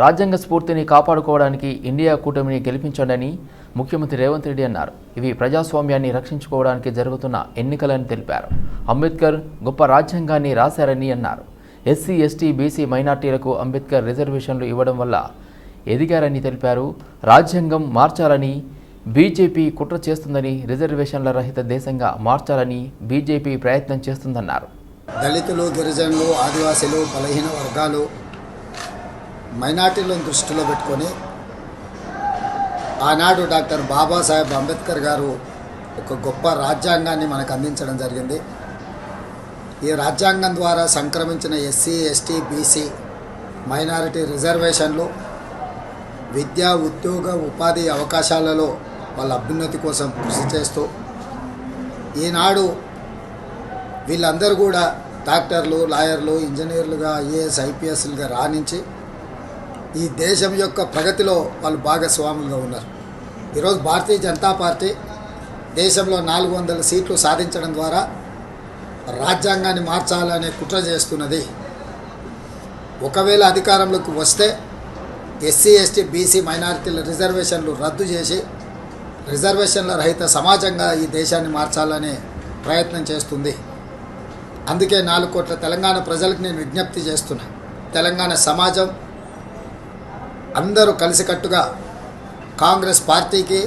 రాజ్యాంగ స్ఫూర్తిని కాపాడుకోవడానికి ఇండియా కూటమిని గెలిపించండి ముఖ్యమంత్రి రేవంత్ రెడ్డి అన్నారు. ఇవి ప్రజాస్వామ్యాన్ని రక్షించుకోవడానికి జరుగుతున్న ఎన్నికలని తెలిపారు. అంబేద్కర్ గొప్ప రాజ్యాంగాన్ని రాశారని అన్నారు. ఎస్సీ ఎస్టీ బీసీ మైనార్టీలకు అంబేద్కర్ రిజర్వేషన్లు ఇవ్వడం వల్ల ఎదిగారని తెలిపారు. రాజ్యాంగం మార్చాలని బీజేపీ కుట్ర చేస్తుందని రిజర్వేషన్ల రహిత దేశంగా మార్చాలని బీజేపీ ప్రయత్నం చేస్తుందన్నారు. దళితులు గిరిజనులు ఆదివాసీలు బలహీన వర్గాలు మైనార్టీలను దృష్టిలో పెట్టుకొని ఆనాడు డాక్టర్ బాబాసాహెబ్ అంబేద్కర్ గారు ఒక గొప్ప రాజ్యాంగాన్ని మనకు అందించడం జరిగింది. ఈ రాజ్యాంగం ద్వారా సంక్రమించిన ఎస్సీ ఎస్టీ బీసీ మైనారిటీ రిజర్వేషన్లు విద్యా ఉద్యోగ ఉపాధి అవకాశాలలో వాళ్ళ అభ్యున్నతి కోసం కృషి చేస్తూ ఈనాడు వీళ్ళందరూ కూడా డాక్టర్లు లాయర్లు ఇంజనీర్లుగా ఐఏఎస్ ఐపీఎస్లుగా రాణించి ఈ దేశం యొక్క ప్రగతిలో వాళ్ళు భాగస్వాములుగా ఉన్నారు. ఈరోజు భారతీయ జనతా పార్టీ దేశంలో నాలుగు వందల సీట్లు సాధించడం ద్వారా రాజ్యాంగాన్ని మార్చాలనే కుట్ర చేస్తున్నది. ఒకవేళ అధికారంలోకి వస్తే ఎస్సీ ఎస్టీ బీసీ మైనారిటీల రిజర్వేషన్లు రద్దు చేసి రిజర్వేషన్ల రహిత సమాజంగా ఈ దేశాన్ని మార్చాలనే ప్రయత్నం చేస్తుంది. అందుకే నాలుగు కోట్ల తెలంగాణ ప్రజలకు నేను విజ్ఞప్తి చేస్తున్నా. తెలంగాణ సమాజం అందరూ కలిసికట్టుగా కాంగ్రెస్ పార్టీకి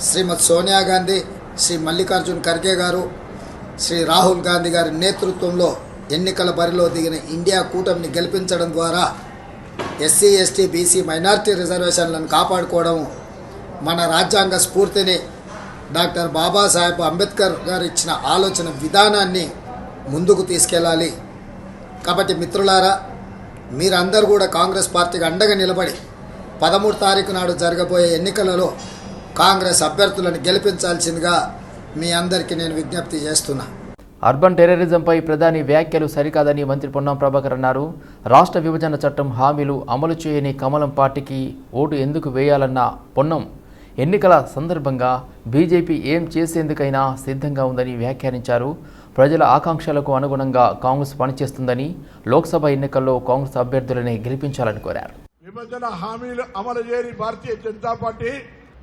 శ్రీమతి సోనియా గాంధీ శ్రీ మల్లికార్జున్ ఖర్గే గారు శ్రీ రాహుల్ గాంధీ గారి నేతృత్వంలో ఎన్నికల బరిలో దిగిన ఇండియా కూటమిని గెలిపించడం ద్వారా ఎస్సీ ఎస్టీ బీసీ మైనారిటీ రిజర్వేషన్లను కాపాడుకోవడం మన రాజ్యాంగ స్ఫూర్తిని డాక్టర్ బాబాసాహెబ్ అంబేద్కర్ గారు ఇచ్చిన ఆలోచన విధానాన్ని ముందుకు తీసుకెళ్ళాలి. కాబట్టి మిత్రులారా మీరందరూ కూడా కాంగ్రెస్ పార్టీకి అండగా నిలబడి పదమూడు తారీఖు నాడు జరగబోయే ఎన్నికలలో కాంగ్రెస్ అభ్యర్థులను గెలిపించాల్సిందిగా మీ అందరికీ నేను విజ్ఞప్తి చేస్తున్నా. అర్బన్ టెర్రరిజంపై ప్రధాని వ్యాఖ్యలు సరికాదని మంత్రి పొన్నం ప్రభాకర్ అన్నారు. రాష్ట్ర విభజన చట్టం హామీలు అమలు చేయని కమలం పార్టీకి ఓటు ఎందుకు వేయాలన్న పొన్నం. ఎన్నికల సందర్భంగా బీజేపీ ఏం చేసేందుకైనా సిద్ధంగా ఉందని వ్యాఖ్యానించారు. ప్రజల ఆకాంక్షలకు అనుగుణంగా కాంగ్రెస్ పనిచేస్తుందని లోక్సభ ఎన్నికల్లో కాంగ్రెస్ అభ్యర్థులని గెలిపించాలని కోరారు. విభజన హామీలు అమలు చేయని భారతీయ జనతా పార్టీ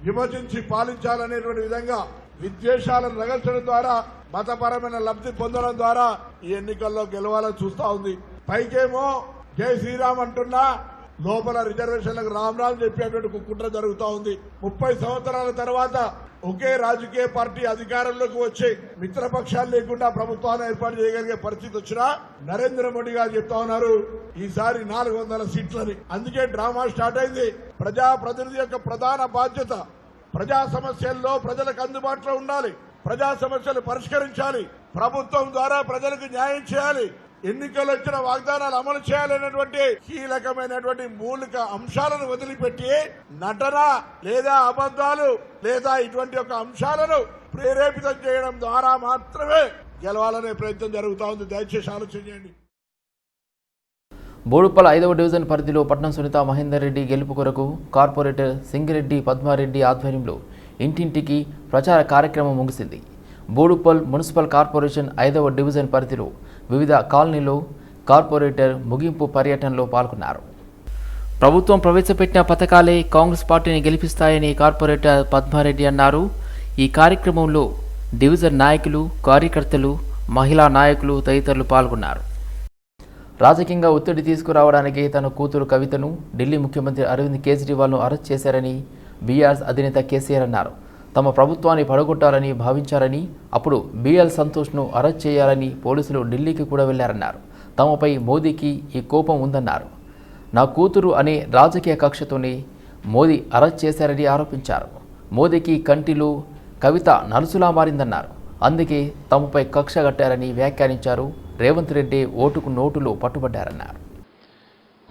విభజించి పాలించాలనేటువంటి విధంగా విద్వేషాలను రగల్చడం ద్వారా మతపరమైన లబ్ధి పొందడం ద్వారా ఈ ఎన్నికల్లో గెలవాలని చూస్తా ఉంది. పైకేమో జై శ్రీరామ్ అంటున్నా లోపల రిజర్వేషన్లకు రామ్ రామ్ చెప్పేటువంటి కుట్ర జరుగుతూ ఉంది. ముప్పై సంవత్సరాల తర్వాత ఒకే రాజకీయ పార్టీ అధికారంలోకి వచ్చే మిత్రపక్షాలు లేకుండా ప్రభుత్వాన్ని ఏర్పాటు చేయగలిగే పరిస్థితి వచ్చినా నరేంద్ర మోడీ గారు చెప్తా ఉన్నారు ఈసారి నాలుగు వందల సీట్లని. అందుకే డ్రామా స్టార్ట్ అయింది. ప్రజా ప్రతినిధి యొక్క ప్రధాన బాధ్యత ప్రజా సమస్యల్లో ప్రజలకు అందుబాటులో ఉండాలి. ప్రజా సమస్యలు పరిష్కరించాలి. ప్రభుత్వం ద్వారా ప్రజలకు న్యాయం చేయాలి. ఎన్నికలు వచ్చిన వాగ్దానాలు అమలు చేయాలనేటువంటి కీలకమైనటువంటి మూలిక అంశాలను వదిలిపెట్టి నటన లేదా అబద్ధాలు లేదా ఇటువంటి యొక్క అంశాలను ప్రేరేపితం చేయడం ద్వారా మాత్రమే గెలవాలనే ప్రయత్నం జరుగుతూ ఉంది. దయచేసి ఆలోచన చేయండి. బోడుప్పల ఐదవ డివిజన్ పరిధిలో పట్నం సునీత మహేందర్ రెడ్డి గెలుపు కొరకు కార్పొరేటర్ సింగిరెడ్డి పద్మారెడ్డి ఆధ్వర్యంలో ఇంటింటికి ప్రచార కార్యక్రమం ముగిసింది. బోడుపల్ మున్సిపల్ కార్పొరేషన్ ఐదవ డివిజన్ పరిధిలో వివిధ కాలనీలో కార్పొరేటర్ ముగింపు పర్యటనలో పాల్గొన్నారు. ప్రభుత్వం ప్రవేశపెట్టిన పథకాలే కాంగ్రెస్ పార్టీని గెలిపిస్తాయని కార్పొరేటర్ పద్మారెడ్డి అన్నారు. ఈ కార్యక్రమంలో డివిజన్ నాయకులు కార్యకర్తలు మహిళా నాయకులు తదితరులు పాల్గొన్నారు. రాజకీయంగా ఒత్తిడి తీసుకురావడానికి తన కూతురు కవితను ఢిల్లీ ముఖ్యమంత్రి అరవింద్ కేజ్రీవాల్ను అరెస్ట్ చేశారని బీఆర్ఎస్ అధినేత కేసీఆర్ అన్నారు. తమ ప్రభుత్వాన్ని పడగొట్టాలని భావించారని అప్పుడు బీఎల్ సంతోష్ను అరెస్ట్ చేయాలని పోలీసులు ఢిల్లీకి కూడా వెళ్ళారన్నారు. తమపై మోదీకి ఈ కోపం ఉందన్నారు. నా కూతురు అనే రాజకీయ కక్షతోనే మోదీ అరెస్ట్ చేశారని ఆరోపించారు. మోదీకి కంటిలో కవిత నలుసులా మారిందన్నారు. అందుకే తమపై కక్ష కట్టారని వ్యాఖ్యానించారు. రేవంత్ రెడ్డి ఓటుకు నోటులో పట్టుబడ్డారన్నారు.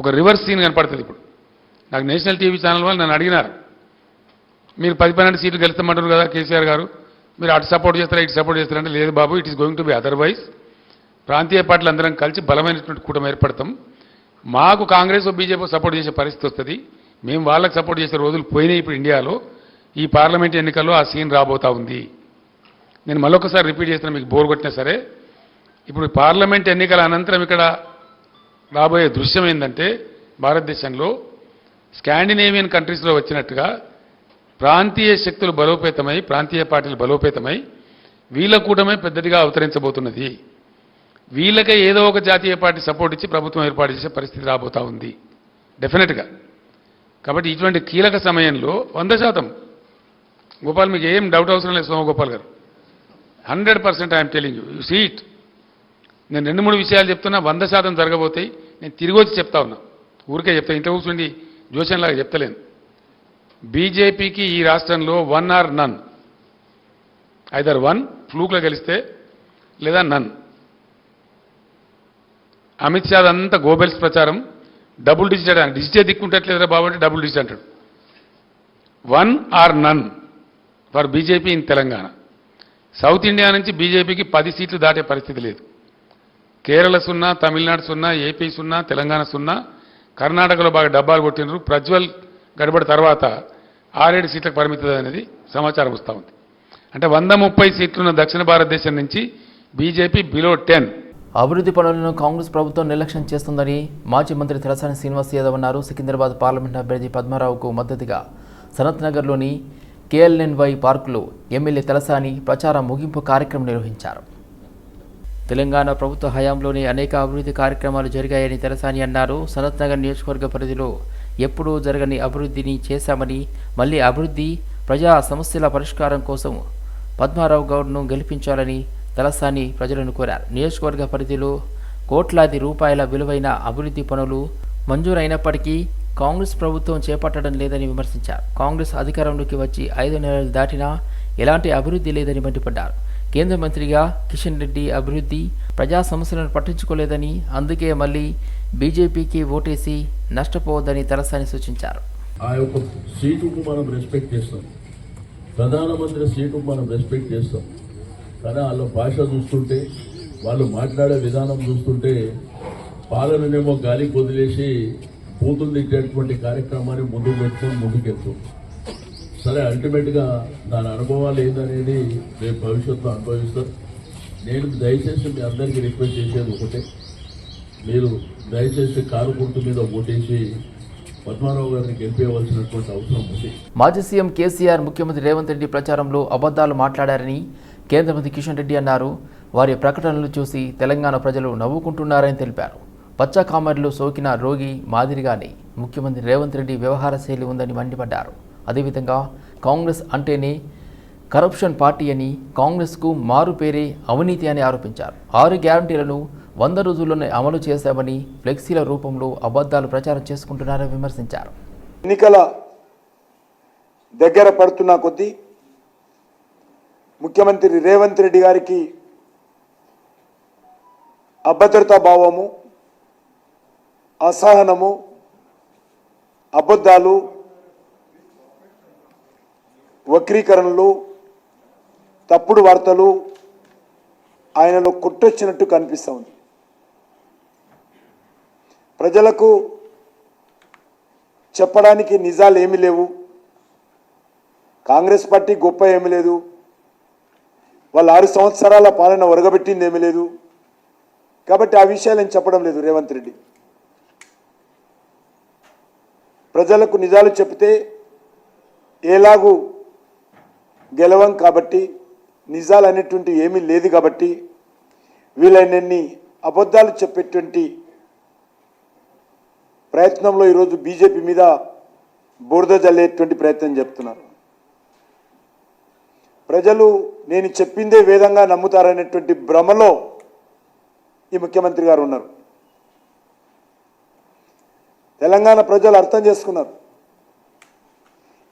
ఒక రివర్స్ సీన్ కనపడుతుంది ఇప్పుడు. నాకు నేషనల్ టీవీ ఛానల్ వాళ్ళు నన్ను అడిగినారు. మీరు పది పన్నెండు సీట్లు గెలుస్తామంటారు కదా కేసీఆర్ గారు. మీరు అటు సపోర్ట్ చేస్తారా ఇటు సపోర్ట్ చేస్తారంటే లేదు బాబు it is going to be otherwise ప్రాంతీయ పార్టీలు అందరం కలిసి బలమైనటువంటి కూటమి ఏర్పడతాం. మాకు కాంగ్రెస్ బీజేపీ సపోర్ట్ చేసే పరిస్థితి వస్తుంది. మేము వాళ్ళకి సపోర్ట్ చేసే రోజులు పోయినాయి ఇప్పుడు ఇండియాలో. ఈ పార్లమెంట్ ఎన్నికల్లో ఆ సీన్ రాబోతా ఉంది. నేను మళ్ళొకసారి రిపీట్ చేస్తున్నా మీకు బోర్ కొట్టినా సరే. ఇప్పుడు పార్లమెంట్ ఎన్నికల అనంతరం ఇక్కడ రాబోయే దృశ్యం ఏంటంటే భారతదేశంలో స్కాండినేవియన్ కంట్రీస్లో వచ్చినట్టుగా ప్రాంతీయ శక్తులు బలోపేతమై ప్రాంతీయ పార్టీలు బలోపేతమై వీళ్ళ కూటమే పెద్దదిగా అవతరించబోతున్నది. వీళ్ళకే ఏదో ఒక జాతీయ పార్టీ సపోర్ట్ ఇచ్చి ప్రభుత్వం ఏర్పాటు చేసే పరిస్థితి రాబోతా ఉంది. డెఫినెట్గా కాబట్టి ఇటువంటి కీలక సమయంలో వంద శాతం. గోపాల్ మీకు ఏం డౌట్ అవసరం లేదు సోమగోపాల్ గారు. Hundred percent I'm telling you you seat నేను రెండు మూడు విషయాలు చెప్తున్నా వంద శాతం జరగబోతాయి. నేను తిరిగి వచ్చి చెప్తా ఉన్నా. ఊరికే చెప్తా ఇంట్లో కూర్చుండి జోషన్లాగా చెప్తలేను. బీజేపీకి ఈ రాష్ట్రంలో one or none. Either one ఫ్లూక్లో గెలిస్తే లేదా నన్. అమిత్ షా అంతా గోబెల్స్ ప్రచారం. డబుల్ డిజిట్ డిజిటే దిక్కుంటట్లేదురా బాబు అంటే డబుల్ డిజిట్ అంటాడు. One or none for BJP in Telangana. South India నుంచి బీజేపీకి పది సీట్లు దాటే పరిస్థితి లేదు. కేరళ సున్నా తమిళనాడు సున్నా ఏపీ సున్నా తెలంగాణ సున్నా కర్ణాటకలో బాగా డబ్బాలు కొట్టినరు ప్రజ్వల్ గడబడి తర్వాత ఆరేడు సీట్లకు పరిమితం అనేది సమాచారం వస్తూ ఉంది. అంటే వంద ముప్పై సీట్లున్న దక్షిణ భారతదేశం నుంచి బీజేపీ బిలో టెన్ అభివృద్ధి పనులను కాంగ్రెస్ ప్రభుత్వం నిర్లక్ష్యం చేస్తుందని మాజీ మంత్రి తలసాని శ్రీనివాస్ యాదవ్ అన్నారు. సికింద్రాబాద్ పార్లమెంట్ అభ్యర్థి పద్మారావుకు మద్దతుగా సనత్ నగర్లోని కేఎల్ఎన్వై పార్కులో ఎమ్మెల్యే తలసాని ప్రచార ముగింపు కార్యక్రమం నిర్వహించారు. తెలంగాణ ప్రభుత్వ హయాంలోనే అనేక అభివృద్ధి కార్యక్రమాలు జరిగాయని తెలసాని అన్నారు. సనత్ నగర్ నియోజకవర్గ పరిధిలో ఎప్పుడూ జరగని అభివృద్ధిని చేశామని మళ్ళీ అభివృద్ధి ప్రజా సమస్యల పరిష్కారం కోసం పద్మారావు గౌడ్ను గెలిపించాలని తలసాని ప్రజలను కోరారు. నియోజకవర్గ పరిధిలో కోట్లాది రూపాయల విలువైన అభివృద్ధి పనులు మంజూరైనప్పటికీ కాంగ్రెస్ ప్రభుత్వం చేపట్టడం లేదని విమర్శించారు. కాంగ్రెస్ అధికారంలోకి వచ్చి ఐదు నెలలు దాటినా ఎలాంటి అభివృద్ధి లేదని మండిపడ్డారు. కేంద్ర మంత్రిగా కిషన్ రెడ్డి అభివృద్ధి ప్రజా సమస్యలను పట్టించుకోలేదని అందుకే మళ్ళీ బీజేపీకి ఓటేసి నష్టపోవద్దని తలసాని సూచించారు. ఆ యొక్క సీటుకు మనం రెస్పెక్ట్ చేస్తాం. ప్రధానమంత్రి సీటుకు మనం రెస్పెక్ట్ చేస్తాం. కానీ వాళ్ళ భాష చూస్తుంటే వాళ్ళు మాట్లాడే విధానం చూస్తుంటే పాలననేమో గాలికి వదిలేసి బూతులు తిట్టేటువంటి కార్యక్రమాన్ని ముందుకు పెట్టుకొని ముందుకెళ్తాం సరే అల్టిమేట్గా దాని అనుభవాలు ఏందనేది రేపు భవిష్యత్తులో అనుభవిస్తారు. నేను దయచేసి మీ అందరికీ రిక్వెస్ట్ చేసేది ఒకటే. మీరు దయచేసి కారు గుర్తు మీద ఓటేసి పద్మారావు గారిని గెలిపేయవలసినటువంటి అవసరం ఉంది. మాజీ సీఎం కేసీఆర్ ముఖ్యమంత్రి రేవంత్ రెడ్డి ప్రచారంలో అబద్ధాలు మాట్లాడారని కేంద్ర మంత్రి కిషన్ రెడ్డి అన్నారు. వారి ప్రకటనలు చూసి తెలంగాణ ప్రజలు నవ్వుకుంటున్నారని తెలిపారు. పచ్చ కామెర్లు సోకిన రోగి మాదిరిగానే ముఖ్యమంత్రి రేవంత్ రెడ్డి వ్యవహార శైలి ఉందని మండిపడ్డారు. అదేవిధంగా కాంగ్రెస్ అంటేనే కరప్షన్ పార్టీ అని కాంగ్రెస్కు మారు పేరే అవినీతి అని ఆరోపించారు. ఆరు గ్యారంటీలను వంద రోజుల్లోనే అమలు చేశామని ఫ్లెక్సీల రూపంలో అబద్ధాలు ప్రచారం చేసుకుంటున్నారని విమర్శించారు. ఎన్నికల దగ్గర పడుతున్న కొద్దీ ముఖ్యమంత్రి రేవంత్ రెడ్డి గారికి అభద్రతా భావము అసహనము అబద్ధాలు వక్రీకరణలు తప్పుడు వార్తలు ఆయనలో కొట్టొచ్చినట్టు కనిపిస్తూ ఉంది. ప్రజలకు చెప్పడానికి నిజాలు ఏమీ లేవు. కాంగ్రెస్ పార్టీ గొప్ప ఏమీ లేదు. వాళ్ళ ఆరు సంవత్సరాల పాలన ఒరగబెట్టింది ఏమీ లేదు. కాబట్టి ఆ విషయాలు చెప్పడం లేదు రేవంత్ రెడ్డి. ప్రజలకు నిజాలు చెప్తే ఎలాగూ గెలవం కాబట్టి నిజాలు అనేటువంటి ఏమీ లేదు కాబట్టి వీలైనన్ని అబద్ధాలు చెప్పేటువంటి ప్రయత్నంలో ఈరోజు బీజేపీ మీద బురద జల్లేటువంటి ప్రయత్నం చెప్తున్నారు. ప్రజలు నేను చెప్పిందే వేదంగా నమ్ముతారనేటువంటి భ్రమలో ఈ ముఖ్యమంత్రి గారు ఉన్నారు. తెలంగాణ ప్రజలు అర్థం చేసుకున్నారు.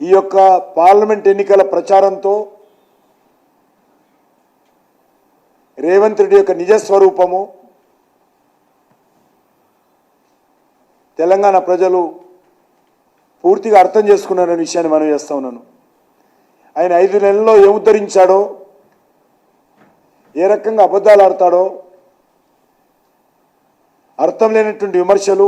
ఈ యొక్క పార్లమెంట్ ఎన్నికల ప్రచారంతో రేవంత్ రెడ్డి యొక్క నిజస్వరూపము తెలంగాణ ప్రజలు పూర్తిగా అర్థం చేసుకున్నారనే విషయాన్ని మనం చేస్తా ఉన్నాను. ఆయన ఐదు నెలల్లో ఏముద్ధరించాడో ఏ రకంగా అబద్ధాలు ఆడతాడో అర్థం లేనటువంటి విమర్శలు.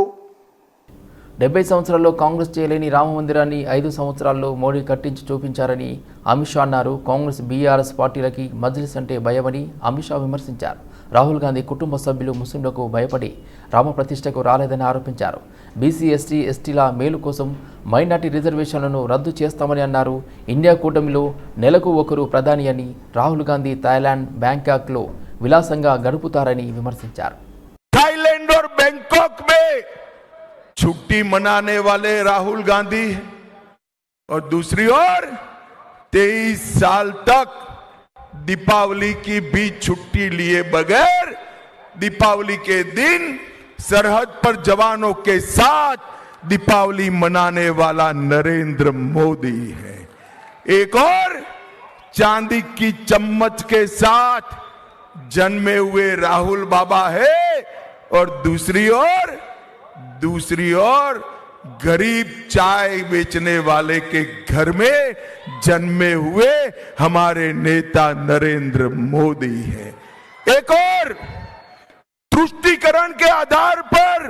డెబ్బై సంవత్సరాల్లో కాంగ్రెస్ చేయలేని రామ మందిరాన్ని ఐదు సంవత్సరాల్లో మోడీ కట్టించి చూపించారని అమిత్ షా అన్నారు. కాంగ్రెస్ బీఆర్ఎస్ పార్టీలకి మజ్లిస్ అంటే భయమని అమిత్ షా విమర్శించారు. రాహుల్ గాంధీ కుటుంబ సభ్యులు ముస్లింలకు భయపడి రామప్రతిష్టకు రాలేదని ఆరోపించారు బీసీ ఎస్టీ ఎస్టీల మేలు కోసం మైనార్టీ రిజర్వేషన్లను రద్దు చేస్తామని అన్నారు ఇండియా కూటమిలో నెలకు ఒకరు ప్రధాని అని రాహుల్ గాంధీ థాయిలాండ్ బ్యాంకాక్లో విలాసంగా గడుపుతారని విమర్శించారు थाईलैंड और बैंकॉक में छुट्टी मनाने वाले राहुल गांधी हैं। और दूसरी ओर तेईस साल तक दीपावली की भी छुट्टी लिए बगैर दीपावली के दिन सरहद पर जवानों के साथ दीपावली मनाने वाला नरेंद्र मोदी है। एक और चांदी की चम्मच के साथ जन्मे हुए राहुल बाबा है और दूसरी ओर दूसरी ओर गरीब चाय बेचने वाले के घर में जन्मे हुए हमारे नेता नरेंद्र मोदी है। एक और तुष्टिकरण के आधार पर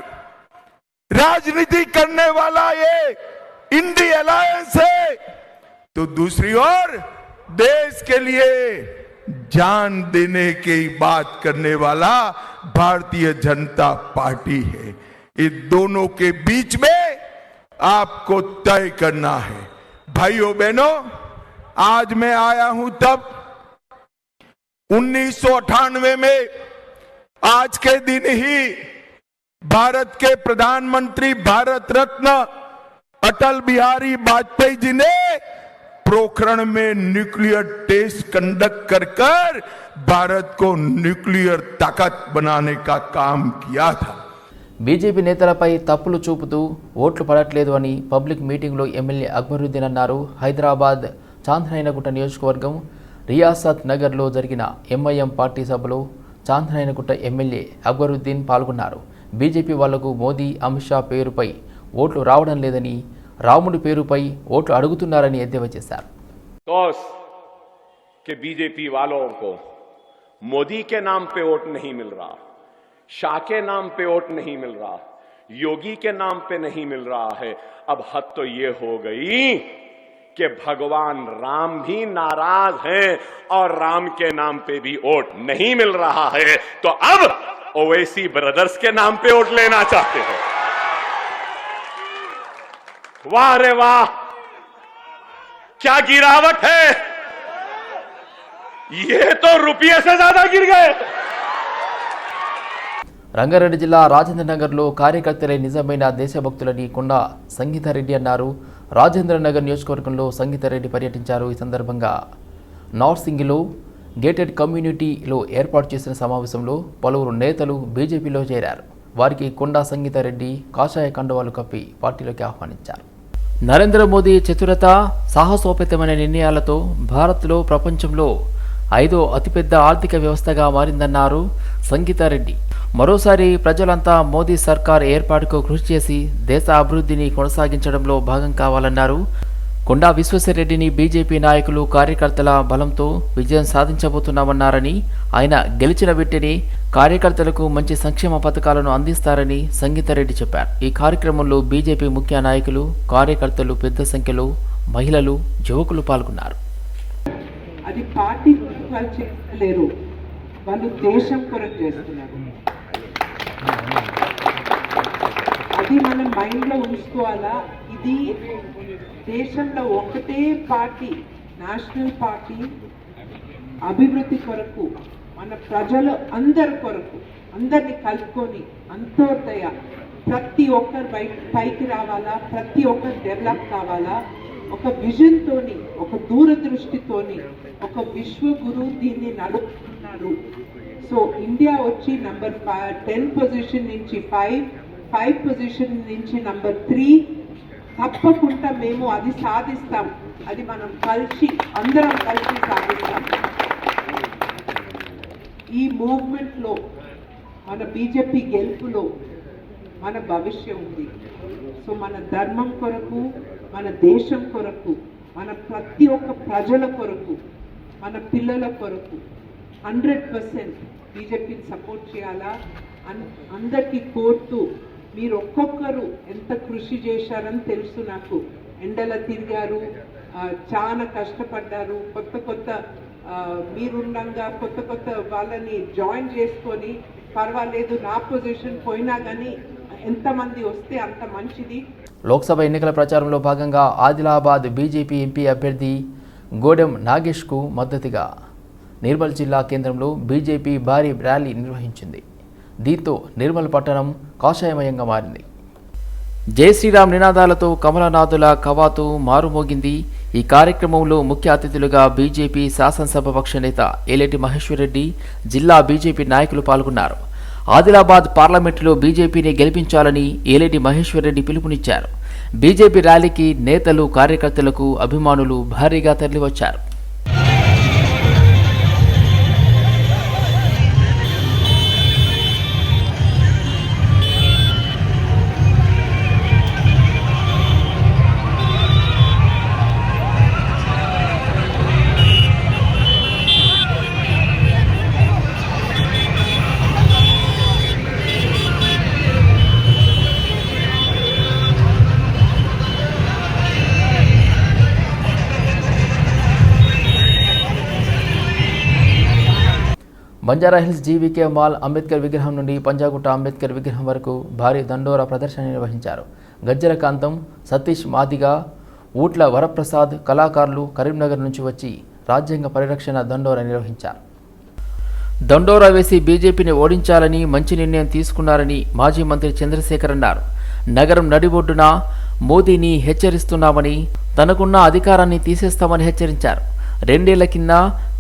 राजनीति करने वाला ये इंडी अलायंस है। तो दूसरी ओर देश के लिए जान देने की बात करने वाला भारतीय जनता पार्टी है। इन दोनों के बीच में आपको तय करना है। भाइयों, बहनों, आज मैं आया हूँ तब उन्नीस सौ अठानवे में। आज के दिन ही भारत के प्रधानमंत्री भारत रत्न अटल बिहारी वाजपेयी जी ने पोखरण में न्यूक्लियर टेस्ट कंडक्ट कर कर भारत को न्यूक्लियर ताकत बनाने का काम किया था। బీజేపీ నేతలపై తప్పులు చూపుతూ ఓట్లు పడట్లేదు అని పబ్లిక్ మీటింగ్లో ఎమ్మెల్యే అక్బరుద్దీన్ అన్నారు. హైదరాబాద్ చాంద్రాయనగుట్ట నియోజకవర్గం రియాసత్ నగర్లో జరిగిన ఎంఐఎం పార్టీ సభలో చాంద్రాయనగుట్ట ఎమ్మెల్యే అక్బరుద్దీన్ పాల్గొన్నారు. బీజేపీ వాళ్ళకు మోదీ అమిత్ షా పేరుపై ఓట్లు రావడం లేదని రాముడి పేరుపై ఓట్లు అడుగుతున్నారని ఎద్దేవా చేశారు. బీజేపీ వాళ్ళకు మోదీ కే నామ్ పే ఓట్ నహీ మిల్ రా. शाह के नाम पे वोट नहीं मिल रहा, योगी के नाम पे नहीं मिल रहा है। अब हद तो ये हो गई कि भगवान राम भी नाराज़ हैं और राम के नाम पे भी वोट नहीं मिल रहा है। तो अब ओवैसी ब्रदर्स के नाम पे वोट लेना चाहते हैं। वाह रे वाह! क्या गिरावट है? ये तो रुपये से ज़्यादा गिर गए। రంగారెడ్డి జిల్లా రాజేంద్ర నగర్లో కార్యకర్తలే నిజమైన దేశభక్తులని కొండా సంగీతారెడ్డి అన్నారు. రాజేంద్ర నగర్ నియోజకవర్గంలో సంగీతారెడ్డి పర్యటించారు ఈ సందర్భంగా. నార్సింగిలో గేటెడ్ కమ్యూనిటీలో ఏర్పాటు చేసిన సమావేశంలో పలువురు నేతలు బీజేపీలో చేరారు. వారికి కొండా సంగీతారెడ్డి కాషాయ కండువాలు కప్పి పార్టీలోకి ఆహ్వానించారు. నరేంద్ర మోదీ చతురత సాహసోపేతమైన నిర్ణయాలతో భారత్లో ప్రపంచంలో ఐదో అతిపెద్ద ఆర్థిక వ్యవస్థగా మారిందన్నారు సంగీతారెడ్డి. మరోసారి ప్రజలంతా మోదీ సర్కార్ ఏర్పాటుకు కృషి చేసి దేశ అభివృద్ధిని కొనసాగించడంలో భాగం కావాలన్నారు. కొండా విశ్వేశ్వరరెడ్డిని బీజేపీ నాయకులు కార్యకర్తల బలంతో విజయం సాధించబోతున్నామన్నారని ఆయన గెలిచిన వెంటనే కార్యకర్తలకు మంచి సంక్షేమ పథకాలను అందిస్తారని సంగీతారెడ్డి చెప్పారు. ఈ కార్యక్రమంలో బీజేపీ ముఖ్య నాయకులు కార్యకర్తలు పెద్ద సంఖ్యలో మహిళలు యువకులు పాల్గొన్నారు. అది పార్టీ వాళ్ళు వాళ్ళు దేశం కొరకు చేస్తున్నారు. అది మనం మైండ్లో ఉంచుకోవాలా? ఇది దేశంలో ఒకటే పార్టీ నేషనల్ పార్టీ అభివృద్ధి కొరకు మన ప్రజలు అందరి కొరకు అందరిని కలుపుకొని అంతోదయ ప్రతి ఒక్కరు బయట పైకి రావాలా? ప్రతి ఒక్కరు డెవలప్ కావాలా? ఒక విజన్తోని ఒక దూరదృష్టితోని ఒక విశ్వగురు దీన్ని నడుపుతున్నారు. సో ఇండియా వచ్చి నంబర్ టెన్ పొజిషన్ నుంచి ఫైవ్ ఫైవ్ పొజిషన్ నుంచి నంబర్ త్రీ. తప్పకుండా మేము అది సాధిస్తాం. అది మనం కలిసి అందరం కలిసి సాధిస్తాం. ఈ మూవ్మెంట్లో మన బీజేపీ గెలుపులో మన భవిష్యం ఉంది. సో మన ధర్మం కొరకు మన దేశం కొరకు మన ప్రతి ఒక్క ప్రజల కొరకు మన పిల్లల కొరకు హండ్రెడ్ పర్సెంట్ బీజేపీని సపోర్ట్ చేయాలా? అన్ అందరికీ కోరుతూ మీరు ఒక్కొక్కరు ఎంత కృషి చేశారని తెలుసు నాకు. ఎండల తిరిగారు చాలా కష్టపడ్డారు. కొత్త కొత్త మీరుండగా కొత్త కొత్త వాళ్ళని జాయిన్ చేసుకొని పర్వాలేదు నా పొజిషన్ పోయినా కానీ ఎంతమంది వస్తే అంత మంచిది. లోక్సభ ఎన్నికల ప్రచారంలో భాగంగా ఆదిలాబాద్ బీజేపీ ఎంపీ అభ్యర్థి గోడెం నాగేష్కు మద్దతుగా నిర్మల్ జిల్లా కేంద్రంలో బీజేపీ భారీ ర్యాలీ నిర్వహించింది. దీంతో నిర్మల్ పట్టణం కాషాయమయంగా మారింది. జై శ్రీరామ్ నినాదాలతో కమలనాథుల కవాతు మారుమోగింది. ఈ కార్యక్రమంలో ముఖ్య అతిథులుగా బీజేపీ శాసనసభ పక్ష నేత ఏలేటి మహేశ్వరరెడ్డి జిల్లా బీజేపీ నాయకులు పాల్గొన్నారు. ఆదిలాబాద్ పార్లమెంటులో బీజేపీని గెలిపించాలని ఏలేటి మహేశ్వరరెడ్డి పిలుపునిచ్చారు. బీజేపీ ర్యాలీకి నేతలు కార్యకర్తలకు అభిమానులు భారీగా తరలివచ్చారు. బంజారాహిల్స్ జీవీకే మాల్ అంబేద్కర్ విగ్రహం నుండి పంజాగుట్ట అంబేద్కర్ విగ్రహం వరకు భారీ దండోరా ప్రదర్శన నిర్వహించారు. గజ్జల కాంతం సతీష్ మాదిగా ఊట్ల వరప్రసాద్ కళాకారులు కరీంనగర్ నుంచి వచ్చి రాజ్యాంగ పరిరక్షణ దండోరా నిర్వహించారు. దండోరా వేసి బీజేపీని ఓడించాలని మంచి నిర్ణయం తీసుకున్నారని మాజీ మంత్రి చంద్రశేఖర్ అన్నారు. నగరం నడిబొడ్డున మోదీని హెచ్చరిస్తున్నామని తనకున్న అధికారాన్ని తీసేస్తామని హెచ్చరించారు. రెండేళ్ళ కింద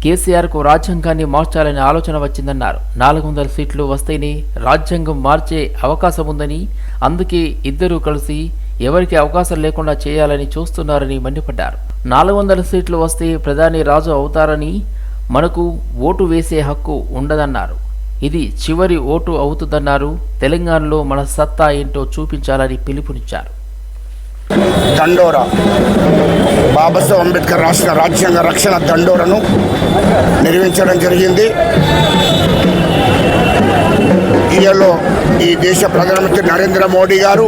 కేసీఆర్కు రాజ్యాంగాన్ని మార్చాలనే ఆలోచన వచ్చిందన్నారు. నాలుగు వందల సీట్లు వస్తేనే రాజ్యాంగం మార్చే అవకాశం ఉందని అందుకే ఇద్దరూ కలిసి ఎవరికి అవకాశం లేకుండా చేయాలని చూస్తున్నారని మండిపడ్డారు. నాలుగు వందల సీట్లు వస్తే ప్రధాని రాజు అవుతారని మనకు ఓటు వేసే హక్కు ఉండదన్నారు. ఇది చివరి ఓటు అవుతుందన్నారు. తెలంగాణలో మన సత్తా ఏంటో చూపించాలని పిలుపునిచ్చారు. దండోరా. బాబాసాహెబ్ అంబేద్కర్ రాసిన రాజ్యాంగ రక్షణ దండోరను నిర్మించడం జరిగింది. ఈయలో ఈ దేశ ప్రధానమంత్రి నరేంద్ర మోడీ గారు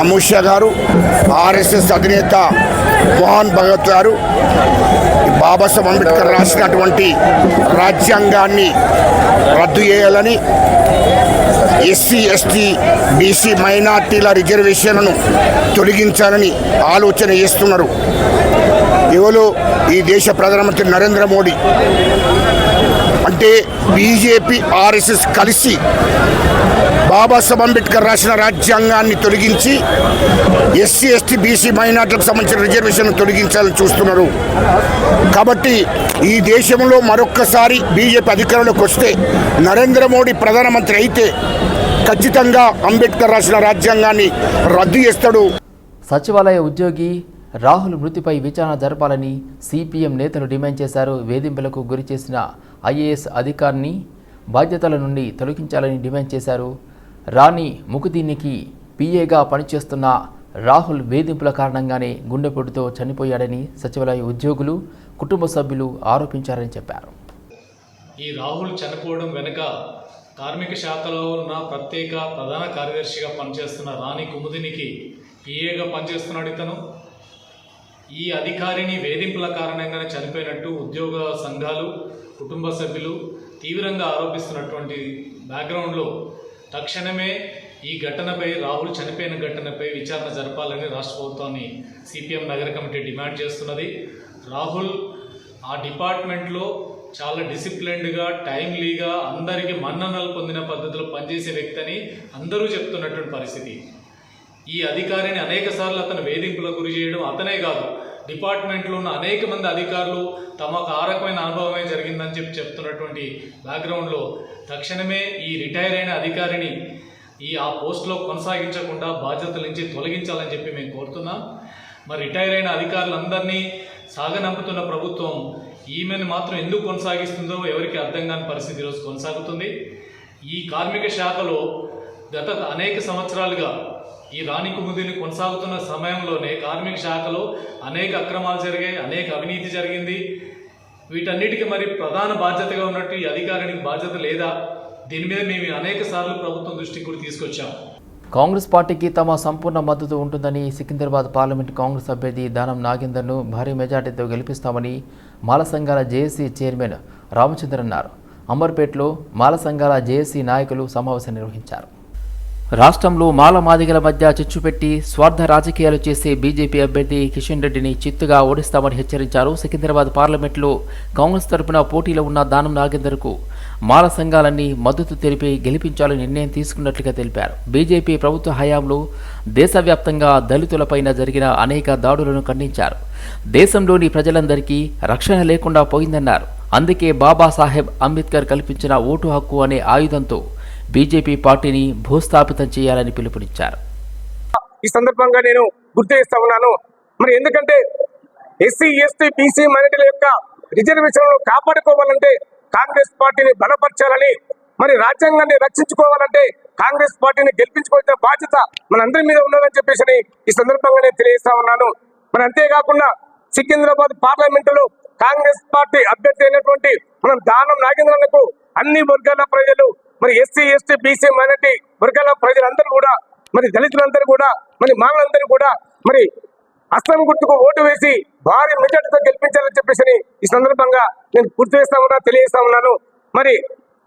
అమిత్ షా గారు ఆర్ఎస్ఎస్ అధినేత మోహన్ భగవత్ గారు బాబాసాహెబ్ అంబేద్కర్ రాసినటువంటి రాజ్యాంగాన్ని రద్దు చేయాలని ఎస్సీ ఎస్టీ బీసీ మైనార్టీల రిజర్వేషన్లను తొలగించాలని ఆలోచన చేస్తున్నారు. ఎవరు ఈ దేశ ప్రధానమంత్రి నరేంద్ర మోడీ? అంటే బీజేపీ ఆర్ఎస్ఎస్ కలిసి బాబాసాహెబ్ అంబేద్కర్ రాసిన రాజ్యాంగాన్ని తొలగించి ఎస్సీ ఎస్టీ బీసీ మైనార్టీలకు సంబంధించిన రిజర్వేషన్ తొలగించాలని చూస్తున్నారు. కాబట్టి ఈ దేశంలో మరొక్కసారి బీజేపీ అధికారంలోకి వస్తే నరేంద్ర మోడీ ప్రధానమంత్రి అయితే ఖచ్చితంగా అంబేద్కర్ రాసిన రాజ్యాంగాన్ని రద్దు చేస్తాడు. సచివాలయ ఉద్యోగి రాహుల్ మృతిపై విచారణ జరపాలని సిపిఎం నేతలు డిమాండ్ చేశారు. వేధింపులకు గురి చేసిన ఐఏఎస్ అధికారిని బాధ్యతల నుండి తొలగించాలని డిమాండ్ చేశారు. రాణి ముకుదీనికి పీఏగా పనిచేస్తున్న రాహుల్ వేధింపుల కారణంగానే గుండెపోటుతో చనిపోయాడని సచివాలయ ఉద్యోగులు కుటుంబ సభ్యులు ఆరోపించారని చెప్పారు. ఈ రాహుల్ చనిపోవడం వెనుక కార్మిక శాఖలో ఉన్న ప్రత్యేక ప్రధాన కార్యదర్శిగా పనిచేస్తున్న రాణి కుముదినికి పిఏగా పనిచేస్తున్నాడు ఇతను. ఈ అధికారిని వేధింపుల కారణంగానే చనిపోయినట్టు ఉద్యోగ సంఘాలు కుటుంబ సభ్యులు తీవ్రంగా ఆరోపిస్తున్నటువంటి బ్యాక్గ్రౌండ్లో తక్షణమే ఈ ఘటనపై రాహుల్ చనిపోయిన ఘటనపై విచారణ జరపాలని రాష్ట్ర ప్రభుత్వాన్ని సిపిఎం నగర కమిటీ డిమాండ్ చేస్తున్నది. రాహుల్ ఆ డిపార్ట్మెంట్లో చాలా డిసిప్లిన్డ్గా టైమ్లీగా అందరికీ మన్ననలు పొందిన పద్ధతిలో పనిచేసే వ్యక్తి అని అందరూ చెప్తున్నటువంటి పరిస్థితి. ఈ అధికారిని అనేక సార్లు అతను వేధింపులకు గురి చేయడం అతనే కాదు. డిపార్ట్మెంట్లో ఉన్న అనేక మంది అధికారులు తమకు ఆ రకమైన అనుభవమే జరిగిందని చెప్పి చెప్తున్నటువంటి బ్యాక్గ్రౌండ్లో తక్షణమే ఈ రిటైర్ అయిన అధికారిని ఈ ఆ పోస్ట్లో కొనసాగించకుండా బాధ్యతల నుంచి తొలగించాలని చెప్పి మేము కోరుతున్నాం. మరి రిటైర్ అయిన అధికారులందరినీ సాగనంపుతున్న ప్రభుత్వం ఈమెను మాత్రం ఎందుకు కొనసాగిస్తుందో ఎవరికి అర్థం కాని పరిస్థితి ఈరోజు కొనసాగుతుంది. ఈ కార్మిక శాఖలో గత అనేక సంవత్సరాలుగా ఈ రాణి కుముదిని కొనసాగుతున్న సమయంలోనే కార్మిక శాఖలో అనేక అక్రమాలు జరిగాయి అనేక అవినీతి జరిగింది. వీటన్నిటికీ మరి ప్రధాన బాధ్యతగా ఉన్నట్టు ఈ అధికారానికి బాధ్యత లేదా? దీని మీద మేము అనేక సార్లు ప్రభుత్వం దృష్టికి కూడా తీసుకొచ్చాం. కాంగ్రెస్ పార్టీకి తమ సంపూర్ణ మద్దతు ఉంటుందని సికింద్రాబాద్ పార్లమెంట్ కాంగ్రెస్ అభ్యర్థి దానం నాగేందర్ను భారీ మెజార్టీతో గెలిపిస్తామని మాల సంఘాల జేఏసీ చైర్మన్ రామచంద్ర అన్నారు. అంబర్పేటలో మాల సంఘాల జేఏసీ నాయకులు సమావేశం నిర్వహించారు. రాష్ట్రంలో మాల మాదిగల మధ్య చిచ్చు పెట్టి స్వార్థ రాజకీయాలు చేసే బీజేపీ అభ్యర్థి కిషన్ రెడ్డిని చిత్తుగా ఓడిస్తామని హెచ్చరించారు సికింద్రాబాద్ పార్లమెంట్లో కాంగ్రెస్ తరపున పోటీలో ఉన్న దానం నాగేందర్కు. మాల సంఘాలన్నీ మద్దతు తెలిపి గెలిపించాలని నిర్ణయం తీసుకున్నట్లుగా తెలిపారు. బీజేపీ ప్రభుత్వ హయాంలో దేశవ్యాప్తంగా దళితులపైన జరిగిన అనేక దాడులను ఖండించారు. దేశంలోని ప్రజలందరికీ రక్షణ లేకుండా పోయిందన్నారు. అందుకే బాబాసాహెబ్ అంబేద్కర్ కల్పించిన ఓటు హక్కు అనే ఆయుధంతో బీజేపీ పార్టీని భూస్థాపితం చేయాలని పిలుపునిచ్చారు. ఈ సందర్భంగా నేను గుర్తు చేస్తా ఉన్నాను. మరి ఎందుకంటే ఎస్సీ ఎస్టీ బీసీ మైనార్టీల యొక్క రిజర్వేషన్లు కాపాడుకోవాలంటే కాంగ్రెస్ పార్టీని బలపరచాలని మరి రాజ్యాంగాన్ని రక్షించుకోవాలంటే కాంగ్రెస్ పార్టీని గెలిపించుకోవాల్సిన బాధ్యత మనందరి మీద ఉన్నదని చెప్పేసి ఈ సందర్భంగా నేను తెలియజేస్తా ఉన్నాను. మరి అంతేకాకుండా సికింద్రాబాద్ పార్లమెంటులో కాంగ్రెస్ పార్టీ అభ్యర్థి అయినటువంటి మనం దానం నాగేంద్రన్నకు అన్ని వర్గాల ప్రజలు మరి ఎస్సీ ఎస్టీ బీసీ మైనార్టీ వర్గాల ప్రజలందరూ కూడా మరి దళితులందరూ కూడా మరి మానవులందరూ కూడా మరి అస్తం గుర్తుకు ఓటు వేసి భారీ మెజార్టీతో గెలిపించాలని చెప్పేసి ఈ సందర్భంగా నేను గుర్తు చేస్తా ఉన్నా తెలియజేస్తా ఉన్నాను. మరి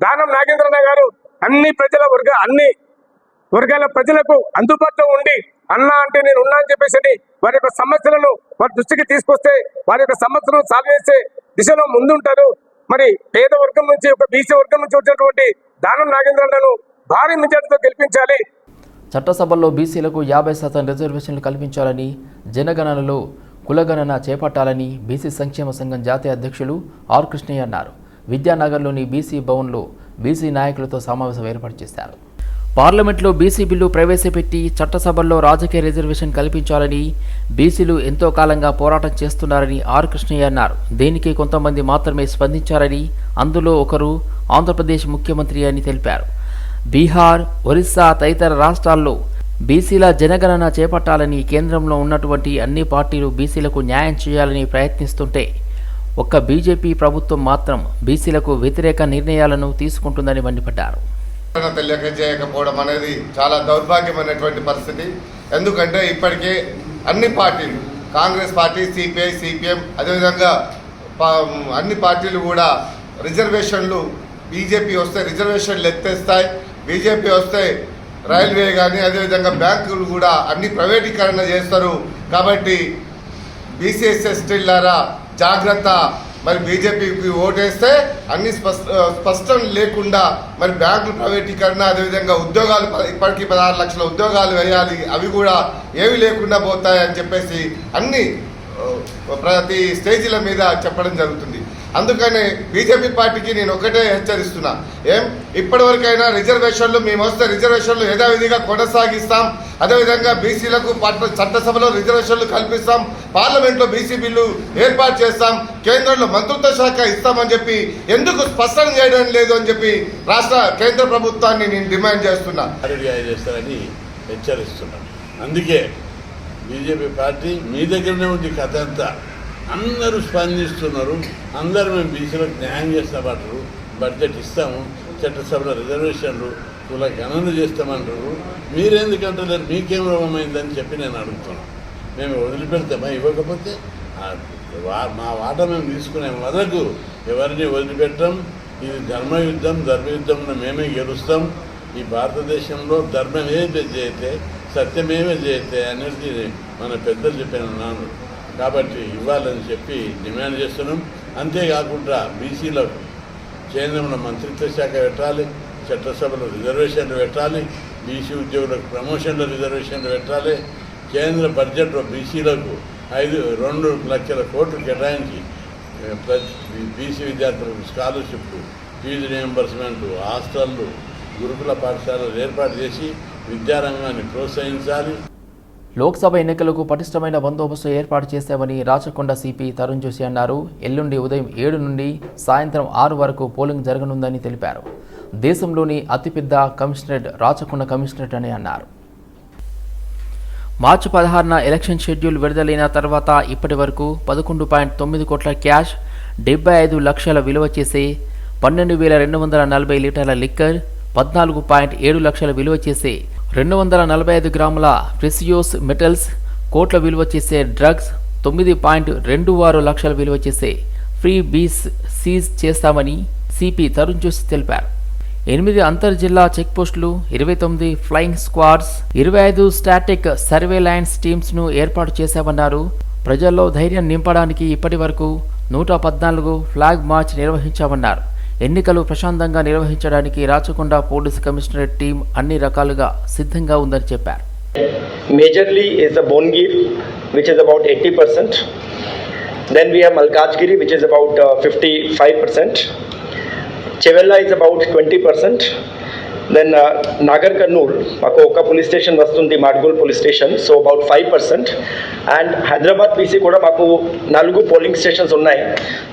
దానం నాగేంద్రన్న గారు అన్ని ప్రజల వర్గ అన్ని వర్గాల ప్రజలకు అందుబాటులో ఉండి అన్నా అంటే నేను ఉన్నా అని చెప్పేసి వారి యొక్క సమస్యలను వారి దృష్టికి తీసుకొస్తే వారి యొక్క సమస్యలను సాల్వ్ చేసే దిశలో ముందుంటారు. మరి పేద వర్గం నుంచి ఒక బీసీ వర్గం నుంచి వచ్చినటువంటి దానం నాగేంద్రన్నను భారీ మెజార్టీతో గెలిపించాలి. చట్టసభల్లో బీసీలకు యాభై శాతం రిజర్వేషన్లు కల్పించాలని జనగణనలో కులగణన చేపట్టాలని బీసీ సంక్షేమ సంఘం జాతీయ అధ్యక్షులు ఆర్ కృష్ణయ్య అన్నారు. విద్యానగర్లోని బీసీ భవన్లో బీసీ నాయకులతో సమావేశం ఏర్పాటు చేశారు. పార్లమెంట్లో బీసీ బిల్లు ప్రవేశపెట్టి చట్టసభల్లో రాజకీయ రిజర్వేషన్ కల్పించాలని బీసీలు ఎంతో కాలంగా పోరాటం చేస్తున్నారని ఆర్ కృష్ణయ్య అన్నారు. దీనికి కొంతమంది మాత్రమే స్పందించారని అందులో ఒకరు ఆంధ్రప్రదేశ్ ముఖ్యమంత్రి అని తెలిపారు. బీహార్ ఒరిస్సా తదితర రాష్ట్రాల్లో బీసీల జనగణన చేపట్టాలని కేంద్రంలో ఉన్నటువంటి అన్ని పార్టీలు బీసీలకు న్యాయం చేయాలని ప్రయత్నిస్తుంటే ఒక్క బీజేపీ ప్రభుత్వం మాత్రం బీసీలకు వ్యతిరేక నిర్ణయాలను తీసుకుంటుందని మండిపడ్డారు. తెలియజేయకపోవడం అనేది చాలా దౌర్భాగ్యమైనటువంటి పరిస్థితి. ఎందుకంటే ఇప్పటికే అన్ని పార్టీలు కాంగ్రెస్ పార్టీ సిపిఐ సిపిఎం అదేవిధంగా అన్ని పార్టీలు కూడా రిజర్వేషన్లు బీజేపీ వస్తే రిజర్వేషన్లు ఎత్తేస్తాయి బీజేపీ వస్తే రైల్వే కానీ అదేవిధంగా బ్యాంకులు కూడా అన్ని ప్రైవేటీకరణ చేస్తారు. కాబట్టి బీసీఎస్ఎస్టీలారా జాగ్రత్త మరి బీజేపీకి ఓటేస్తే అన్ని స్పష్ట స్పష్టం లేకుండా మరి బ్యాంకులు ప్రైవేటీకరణ అదేవిధంగా ఉద్యోగాలు ప- ఇప్పటికీ పదహారు లక్షల ఉద్యోగాలు వేయాలి అవి కూడా ఏవి లేకుండా పోతాయని చెప్పేసి అన్ని ప్రతి స్టేజీల మీద చెప్పడం జరుగుతుంది. అందుకని బీజేపీ పార్టీకి నేను ఒకటే హెచ్చరిస్తున్నా. ఏం? ఇప్పటివరకైనా రిజర్వేషన్లు మేము వస్తే రిజర్వేషన్లు యథావిధిగా కొనసాగిస్తాం. అదేవిధంగా బీసీలకు పట్ల చట్టసభలో రిజర్వేషన్లు కల్పిస్తాం. పార్లమెంట్లో బీసీ బిల్లు ఏర్పాటు చేస్తాం. కేంద్రంలో మంత్రిత్వ శాఖ ఇస్తామని చెప్పి ఎందుకు స్పష్టం చేయడం లేదు అని చెప్పి రాష్ట్ర కేంద్ర ప్రభుత్వాన్ని నేను డిమాండ్ చేస్తున్నా. చేస్తారని హెచ్చరిస్తున్నాను. అందుకే బీజేపీ పార్టీ మీ దగ్గరనే ఉంది కథ అంతా. అందరూ స్పందిస్తున్నారు. అందరూ మేము బీసీలకు న్యాయం చేస్తామంటారు బడ్జెట్ ఇస్తాము చట్టసభలో రిజర్వేషన్లు కుల గణన చేస్తామంటారు. మీరెందుకంటలేరు మీకేం రోగమైందని చెప్పి నేను అడుగుతున్నాను. మేము వదిలిపెడతామా? ఇవ్వకపోతే వా- మా వాట మేము తీసుకునే వరకు ఎవరిని వదిలిపెట్టం. ఇది ధర్మయుద్ధం ధర్మయుద్ధంలో మేమే గెలుస్తాం. ఈ భారతదేశంలో ధర్మమే జయితే సత్యమేమే చేయితే అనేది మన పెద్దలు చెప్పిన. నాను కాబట్టి ఇవ్వాలని చెప్పి డిమాండ్ చేస్తున్నాం. అంతేకాకుండా బీసీలకు కేంద్రంలో మంత్రిత్వ శాఖ పెట్టాలి చట్టసభలో రిజర్వేషన్లు పెట్టాలి బీసీ ఉద్యోగులకు ప్రమోషన్ల రిజర్వేషన్లు పెట్టాలి. కేంద్ర బడ్జెట్లో బీసీలకు ఐదు రెండు లక్షల కోట్లు కేటాయించి బీసీ విద్యార్థులకు స్కాలర్షిప్ ఫీజు రియంబర్స్మెంట్ హాస్టళ్ళు గురుకుల పాఠశాలలు ఏర్పాటు చేసి విద్యారంగాన్ని ప్రోత్సహించాలి. లోక్సభ ఎన్నికలకు పటిష్టమైన బందోబస్తు ఏర్పాటు చేశామని రాచకొండ సిపి తరుణ్ జోషి అన్నారు. ఎల్లుండి ఉదయం ఏడు నుండి సాయంత్రం ఆరు వరకు పోలింగ్ జరగనుందని తెలిపారు. దేశంలోని అతిపెద్ద కమిషనరేట్ రాచకొండ కమిషనరేట్ అని అన్నారు. మార్చి పదహారున ఎలక్షన్ షెడ్యూల్ విడుదలైన తర్వాత ఇప్పటి వరకు పదకొండు పాయింట్ తొమ్మిది కోట్ల క్యాష్ డెబ్బై ఐదు లక్షల విలువ చేసే పన్నెండు వేల రెండు వందల నలభై లీటర్ల లిక్కర్ పద్నాలుగు పాయింట్ ఏడు లక్షల విలువ చేసే రెండు వందల నలభై ఐదు గ్రాముల ప్రెసియోస్ మెటల్స్ కోట్ల విలువ చేసే డ్రగ్స్ తొమ్మిది పాయింట్ రెండు ఆరు లక్షల విలువ చేసే ఫ్రీ బీస్ సీజ్ చేస్తామని సిపి తరుణ్ జోషి తెలిపారు. ఎనిమిది అంతర్జిల్లా చెక్పోస్టులు ఇరవై తొమ్మిది ఫ్లయింగ్ స్క్వాడ్స్ ఇరవై ఐదు స్టాటిక్ సర్వేలైన్స్ టీమ్స్ను ఏర్పాటు చేశామన్నారు. ప్రజల్లో ధైర్యం నింపడానికి ఇప్పటి వరకు నూట పద్నాలుగు ఫ్లాగ్ మార్చ్ నిర్వహించామన్నారు. ఎన్నికలు ప్రశాంతంగా నిర్వహించడానికి రాచకొండ పోలీస్ కమిషనరేట్ టీం అన్ని రకాలుగా సిద్ధంగా ఉందని చెప్పారు. Majorly is Bhongir which is about eighty percent then we Malkajgiri which is about fifty five percent Chevella is about twenty percent then Nagar Kurnool మాకు ఒక పోలీస్ స్టేషన్ వస్తుంది Madgul police station so about five percent and Hyderabad PC కూడా మాకు నాలుగు polling stations ఉన్నాయి.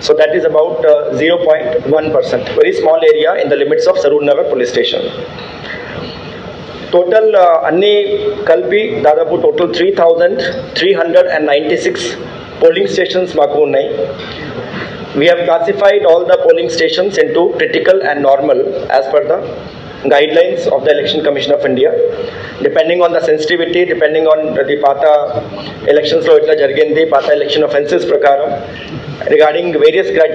So that is about zero point one percent very small area in the limits of Saroor Nagar police station total అన్ని కలిపి దాదాపు total three thousand three hundred and ninety six polling stations మాకు ఉన్నాయి. We have classified all the polling stations into critical and normal as per the guidelines of the Election Commission of India. Depending on the sensitivity, depending on the పాత ఎలక్షన్స్లో ఇట్లా జరిగింది పాత election offences ప్రకారం regarding various criteria